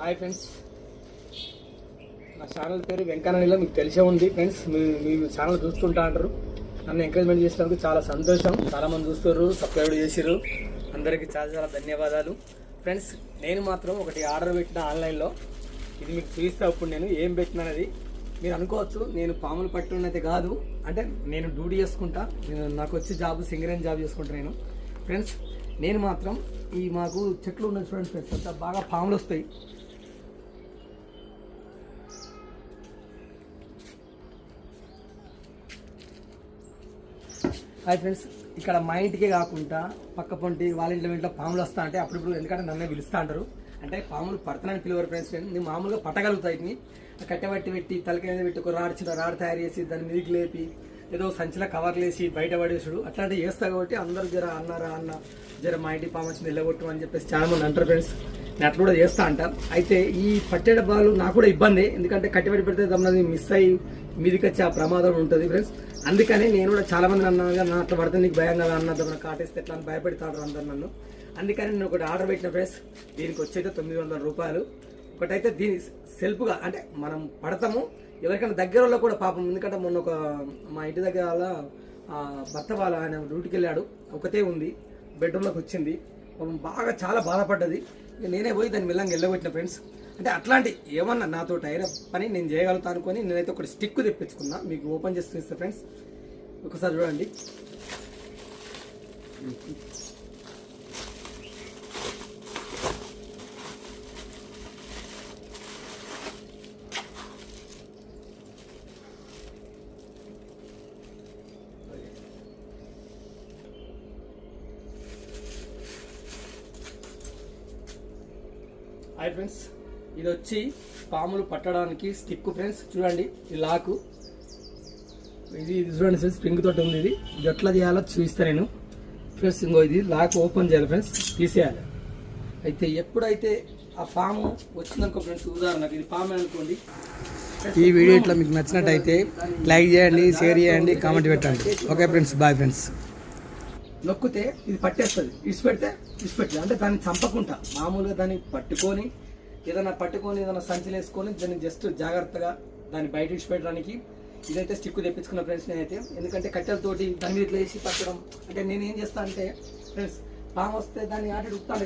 Hi friends. నా channel పేరు వెంకన్ననిలో మీకు తెలిసే ఉంది. ఫ్రెండ్స్ మీ మీ ఛానల్ చూస్తుంటా అంటారు. నన్ను ఎంకరేజ్మెంట్ చేసినందుకు చాలా సంతోషం. చాలామంది చూస్తారు సబ్స్క్రైబ్ చేసిర్రు. అందరికీ చాలా చాలా ధన్యవాదాలు. ఫ్రెండ్స్ నేను మాత్రం ఒకటి ఆర్డర్ పెట్టిన ఆన్లైన్లో. ఇది మీకు చూపిస్తే అప్పుడు నేను ఏం పెట్టినది మీరు అనుకోవచ్చు. నేను పాములు పట్టున్నది కాదు. అంటే నేను డ్యూటీ చేసుకుంటా. నేను నాకు వచ్చి జాబ్ సింగరేన్ జాబ్ చేసుకుంటా నేను. ఫ్రెండ్స్ నేను మాత్రం ఈ మాకు చెట్లు ఉన్న చూడండి ఫ్రెండ్స్. అంతా బాగా పాములు వస్తాయి. హాయ్ ఫ్రెండ్స్ ఇక్కడ మా ఇంటికే కాకుండా పక్క పొంటి వాళ్ళ ఇంట్లో ఇంట్లో పాములు వస్తా అంటే అప్పుడప్పుడు ఎందుకంటే నన్నే పిలుస్తా అంటారు. అంటే పాములు పడతానని పిలువరు ఫ్రెండ్స్ నేను మామూలుగా పట్టగలుగుతాయి కట్టెబట్టి పెట్టి తలకాయ పెట్టి ఒక రాడ్ చిన్న రాడ్ తయారు చేసి దాన్ని మిరికి లేపి ఏదో సంచిలో కవర్లు వేసి బయట పడేసుడు. అట్లాంటివి చేస్తా కాబట్టి అందరూ జర అన్నారా అన్న జర మా ఇంటి పాము వచ్చింది వెళ్ళగొట్టు అని చెప్పేసి చాలా మంది అంటారు ఫ్రెండ్స్ నేను అట్లా కూడా చేస్తా అంట. అయితే ఈ పట్టే డబ్బాలు నాకు కూడా ఇబ్బంది. ఎందుకంటే కట్టిబడి పెడితే తమది మిస్ అయ్యి మీదికి వచ్చే ఆ ప్రమాదం ఉంటుంది ఫ్రెండ్స్ అందుకని నేను కూడా చాలా మంది అన్నాను నా అట్లా పడితే నీకు భయం కదా అన్న దమ్మన కాటేస్తే ఎట్లా అని భయపెడతాడు అందరు నన్ను. అందుకని నేను ఒకటి ఆర్డర్ పెట్టిన ఫ్రెండ్స్ దీనికి వచ్చేది తొమ్మిది వందల రూపాయలు. ఒకటైతే దీని సెల్ఫ్గా అంటే మనం పడతాము. ఎవరికైనా దగ్గరలో కూడా పాపం. ఎందుకంటే మొన్న ఒక మా ఇంటి దగ్గర వాళ్ళ భర్త వాళ్ళ ఆయన డ్యూటీకి వెళ్ళాడు. ఒకతే ఉంది. బెడ్రూమ్లోకి వచ్చింది. పాపం బాగా చాలా బాధపడ్డది. నేనే పోయి దాన్ని మిల్లంగా వెళ్ళగొట్టిన ఫ్రెండ్స్. అంటే అట్లాంటి ఏమన్నా నాతో అయిన పని నేను చేయగలుగుతాను అనుకొని నేనైతే ఒకటి స్టిక్ తెప్పించుకున్నా. మీకు ఓపెన్ చేసి చూస్తే ఫ్రెండ్స్. ఒకసారి చూడండి. హాయ్ ఫ్రెండ్స్ ఇది వచ్చి పాములు పట్టడానికి స్టిక్ ఫ్రెండ్స్ చూడండి ఈ లాకు. ఇది ఇది చూడండి ఫ్రెండ్స్ స్ప్రింగ్ తోటి ఉంది ఇది. ఇది ఎట్లా చేయాలో చూపిస్తా నేను. ఫ్రెండ్స్ ఇంకో ఇది లాక్ ఓపెన్ చేయాలి ఫ్రెండ్స్ తీసేయాలి. అయితే ఎప్పుడైతే ఆ ఫామ్ వచ్చిందనుకో ఫ్రెండ్స్ ఉదాహరణకు ఇది ఫామ్ అనుకోండి. ఈ వీడియో ఇట్లా మీకు నచ్చినట్టయితే లైక్ చేయండి షేర్ చేయండి కామెంట్ పెట్టండి. ఓకే ఫ్రెండ్స్ బాయ్ ఫ్రెండ్స్ నొక్కితే ఇది పట్టేస్తుంది. ఇసి పెడితే అంటే దాన్ని చంపకుండా. మామూలుగా దాన్ని పట్టుకొని ఏదైనా పట్టుకొని ఏదైనా సంచులు వేసుకొని దాన్ని జస్ట్ జాగ్రత్తగా దాన్ని బయట ఇసుపెట్టడానికి ఇదైతే స్టిక్ తెప్పించుకున్న ఫ్రెండ్స్ నేనైతే. ఎందుకంటే కట్టెలతోటి దాని మీద ఇట్లా వేసి పట్టడం. అంటే నేను ఏం చేస్తా అంటే ఫ్రెండ్స్ పాము వస్తే దాన్ని ఆటి ఉప్తాను